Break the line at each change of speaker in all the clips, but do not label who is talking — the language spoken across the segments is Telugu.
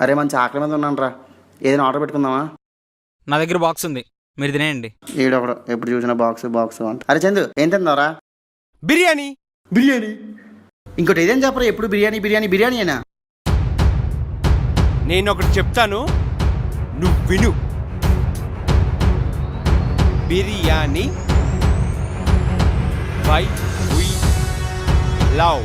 అరే మంచి ఆకలి మీద ఉన్నాను రా ఏదైనా ఆర్డర్ పెట్టుకుందామా?
నా దగ్గర బాక్స్ ఉంది. మీరు తినేయండి.
ఈడొకడు ఎప్పుడు చూసినా బాక్స్ బాక్స్ అంట. అరే చందు ఏం తిందావరా
బిర్యానీ.
బిర్యానీ. ఇంకోటి ఏదేం చెప్పరా? ఎప్పుడు బిర్యానీ బిర్యానీ బిర్యానీ అయినా?
నేను ఒకటి చెప్తాను. నువ్వు విను. Biryani by we love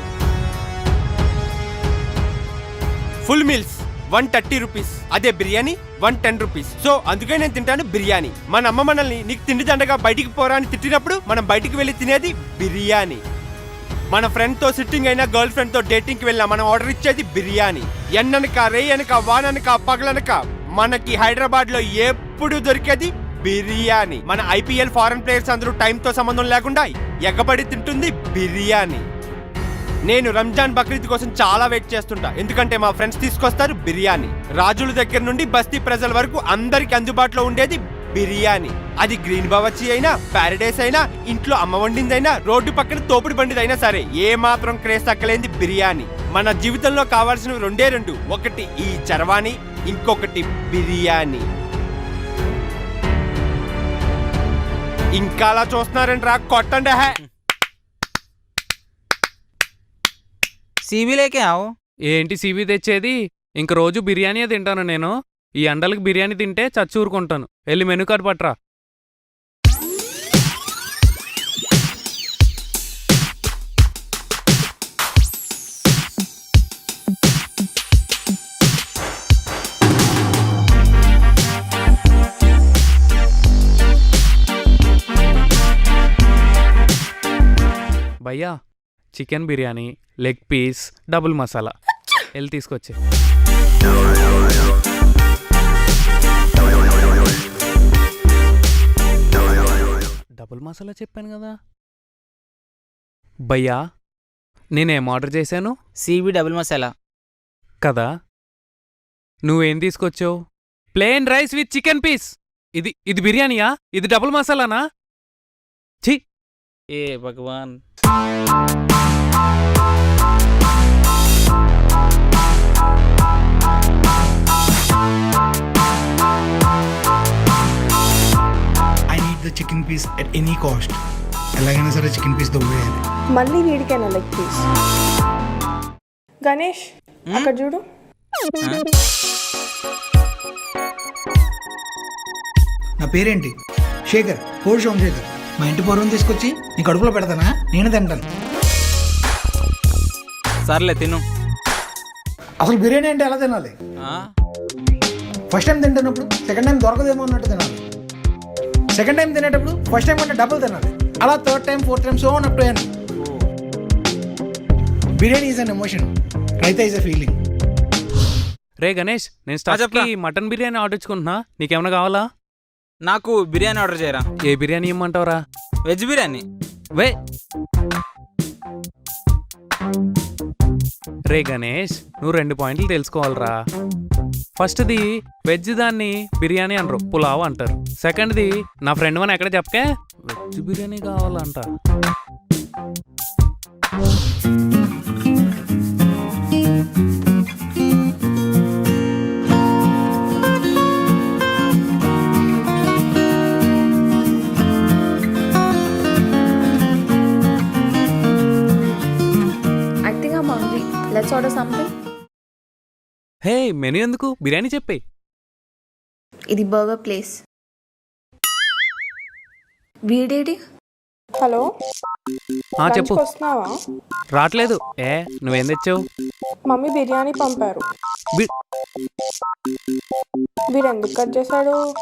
full meals one thirty rupees. అదే biryani one ten rupees. So అందుకే నేను తింటాను బిర్యానీ. మన అమ్మ మనల్ని నీకు తిండి దండగా బయటికి పోరా అని తిట్టినప్పుడు మనం బయటికి వెళ్ళి తినేది బిర్యానీ. మన ఫ్రెండ్తో సిట్టింగ్ అయినా గర్ల్ ఫ్రెండ్తో డేటింగ్కి వెళ్ళినా మనం ఆర్డర్ ఇచ్చేది బిర్యానీ. ఎన్ననక రే అనక వాననక పగలనక మనకి హైదరాబాద్లో ఎప్పుడు దొరికేది బిర్యానీ. మన ఐపీఎల్ ఫారెన్ ప్లేయర్స్ అందరూ time తో సంబంధం లేకుండా ఎగబడి తింటుంది బిర్యానీ. నేను రంజాన్ బక్రీద్ కోసం చాలా వెయిట్ చేస్తుంటా. ఎందుకంటే మా ఫ్రెండ్స్ తీసుకొస్తారు బిర్యానీ. రాజుల దగ్గర నుండి బస్తీ ప్రజల వరకు అందరికి అందుబాటులో ఉండేది బిర్యానీ. అది గ్రీన్ బవచ్చి అయినా ప్యారడైస్ అయినా ఇంట్లో అమ్మ వండిందైనా రోడ్డు పక్కన తోపుడు బండిదైనా సరే ఏ మాత్రం క్రేజ్ తగ్గలేంది బిర్యానీ. మన జీవితంలో కావాల్సినవి రెండే రెండు. ఒకటి ఈ చరవాణి ఇంకొకటి బిర్యానీ. ఇంకా అలా చూస్తున్నారంట్రా? కొట్టండి హే!
సీబీ లేకే ఆవు?
ఏంటి సీబీ తెచ్చేది? ఇంక రోజు బిర్యానీ తింటాను నేను. ఈ ఎండలకు బిర్యానీ తింటే చచ్చూరుకుంటాను వెళ్ళి మెనూ కార్డు పట్రా భయ్యా chicken biryani leg piece double masala. వెళ్ళి తీసుకొచ్చి. డబుల్ మసాలా చెప్పాను కదా. భయ్యా నేనేం ఆర్డర్ చేశాను?
C B double masala.
కదా. నువ్వేం తీసుకొచ్చావు? Plain rice with chicken piece. ఇది ఇది బిర్యానీయా? ఇది డబుల్ మసాలానా? ఛీ!
ఏ భగవాన్.
Chicken piece at any cost ఎలాగైనా సరే చికెన్ పీస్ దొబ్బేయాలి
మళ్ళీ వీడికైనా లెగ్ పీస్ గణేష్ అక్కడ చూడు.
నా పేరేంటి? శేఖర్ కోడి సోమశేఖర్ మా ఇంటి పూర్వం తీసుకొచ్చి నీ కడుపులో పెడతానా? నేను తింటాను.
సర్లే తిను.
అసలు బిర్యానీ అంటే ఎలా తినాలి?
ఆ?
ఫస్ట్ టైం తింటున్నప్పుడు సెకండ్ టైం దొరకదేమో అన్నట్టు తినాలి. సెకండ్ టైం తినేటప్పుడు ఫస్ట్ టైం అంటే డబుల్ తినాలి. అలా third time fourth time so up to biryani is an emotion raita is a feeling
రే గణేష్ నేను. స్టార్ట్కి మటన్ బిర్యానీ ఆర్డర్ ఇచ్చుకుంటున్నా. నీకేమైనా కావాలా?
నాకు బిర్యానీ ఆర్డర్ చేయరా?
ఏ బిర్యానీ ఇమ్మంటావురా?
వెజ్ బిర్యానీ.
వే. రే గణేష్ నువ్వు రెండు పాయింట్లు తెలుసుకోవాలరా. ఫస్ట్ది వెజ్ దాన్ని బిర్యానీ అనరు పులావ్ అంటారు. సెకండ్ది నా ఫ్రెండ్ మన ఎక్కడ చెప్పకే వెజ్ బిర్యానీ కావాలంట.
I think I'm
hey menu ఎందుకు? బిర్యానీ చెప్పే.
ఇది బర్గర్ ప్లేస్. వీడేడి హలో?
ఆ చెప్పు.
వస్తున్నావా?
రావట్లేదు. ఏ నువ్వేం తెచ్చావు?
మమ్మీ బిర్యానీ పంపారు.
బి-
వీడు ఎందుకు కట్ చేశాడు?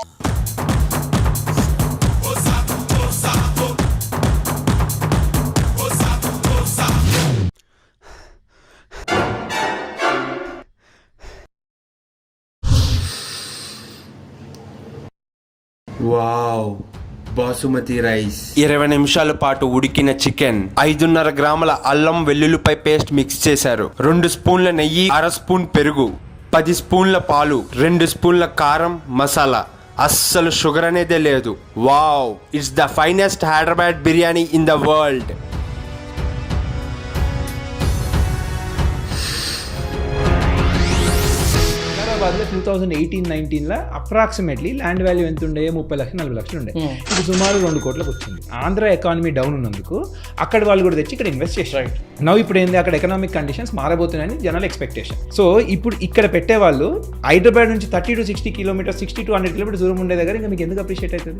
Wow basmati rice. ఇరవై నిమిషాల పాటు ఉడికిన చికెన్ ఐదున్నర గ్రాముల అల్లం వెల్లుల్లిపై పేస్ట్ మిక్స్ చేశారు. రెండు స్పూన్ల నెయ్యి అర స్పూన్ పెరుగు పది స్పూన్ల పాలు రెండు స్పూన్ల కారం మసాలా. అస్సలు షుగర్ అనేదే లేదు. Wow it's the finest Hyderabad biryani in the world.
హైదరాబాద్లో టూ థౌసండ్ ఎయిటీన్ నైన్టీన్లో అప్రాక్సిమేట్లీ ల్యాండ్ వాల్యూ ఎంత ఉండే ముప్పై లక్షలు నలభై లక్షలు ఉండే. ఇది సుమారు రెండు కోట్లకు వచ్చింది. ఆంధ్ర ఎకానమీ డౌన్ ఉన్నందుకు అక్కడ వాళ్ళు కూడా తెచ్చి ఇక్కడ ఇన్వెస్ట్ చేశారు. నవ్వు ఇప్పుడు ఏంది? అక్కడ ఎకనామిక్ కండిషన్స్ మారబోతున్నాయని జనాల ఎక్స్పెక్టేషన్ సో ఇప్పుడు ఇక్కడ పెట్టే వాళ్ళు హైదరాబాద్ నుంచి thirty to sixty kilometres sixty to hundred kilometres దూరం ఉండే దగ్గర ఇంకా మీకు ఎందుకు అప్రిషియేట్ అవుతుంది?